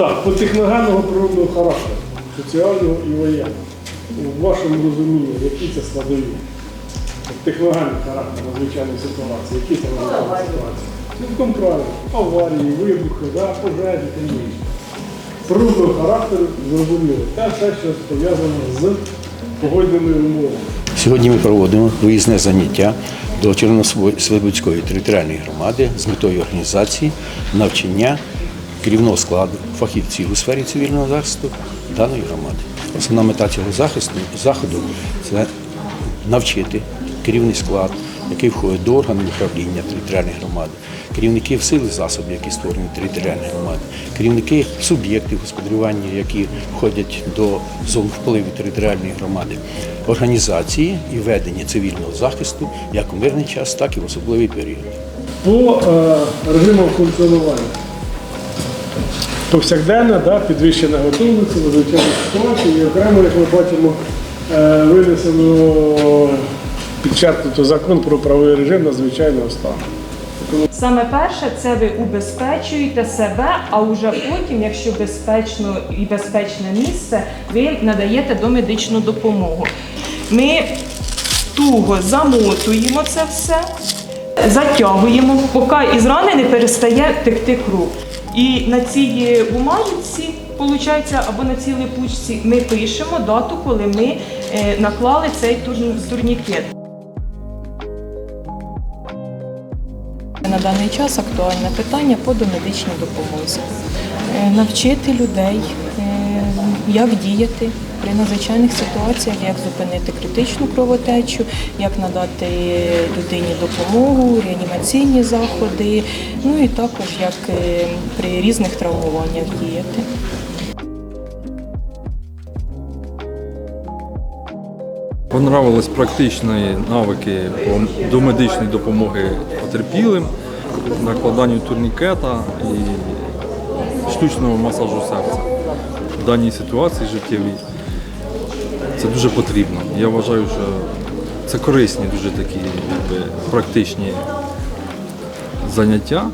Так, по техногенного природного характеру, соціального і воєнного. У вашому розумінні, які це складові? Техногенний характер надзвичайної ситуації, які це надзвичайні ситуації? Цілком правильно. Аварії, вибухи, да, пожежі, тим інше. Природного характеру зрозуміло. Те все, що пов'язано з погодними умовами. Сьогодні ми проводимо виїзне заняття до Червонослободської територіальної громади з метою організації навчання керівного складу фахівців у сфері цивільного захисту даної громади. Основна мета цього захисту заходу це навчити керівний склад, який входить до органів управління територіальної громади, керівників сил і засобів, які створені територіальні громади, керівники суб'єктів господарювання, які входять до зон впливу територіальної громади, організації і ведення цивільного захисту як у мирний час, так і в особливий період. По е, режимам функціонування. Повсякденна, да, підвищена готовність, надзвичайна ситуація. І окремо, як ми бачимо, е, винесено підчеркнуто закон про правовий режим надзвичайного стану. Саме перше, це ви убезпечуєте себе, а вже потім, якщо безпечно і безпечне місце, ви надаєте домедичну допомогу. Ми туго замотуємо це все, затягуємо, поки із рани не перестає текти кров. І на цій бумажці, виходить, або на цій липучці, ми пишемо дату, коли ми е, наклали цей турнікет. На даний час актуальне питання по домедичній допомозі. Е, Навчити людей, е, як діяти при надзвичайних ситуаціях, як зупинити критичну кровотечу, як надати людині допомогу, реанімаційні заходи, ну і також як е, при різних травмуваннях діяти. Понравились практичні навики по домедичної допомоги потерпілим, накладанню турнікета і штучного масажу серця. В даній ситуації життєвій це дуже потрібно. Я вважаю, що це корисні дуже такі якби, практичні заняття.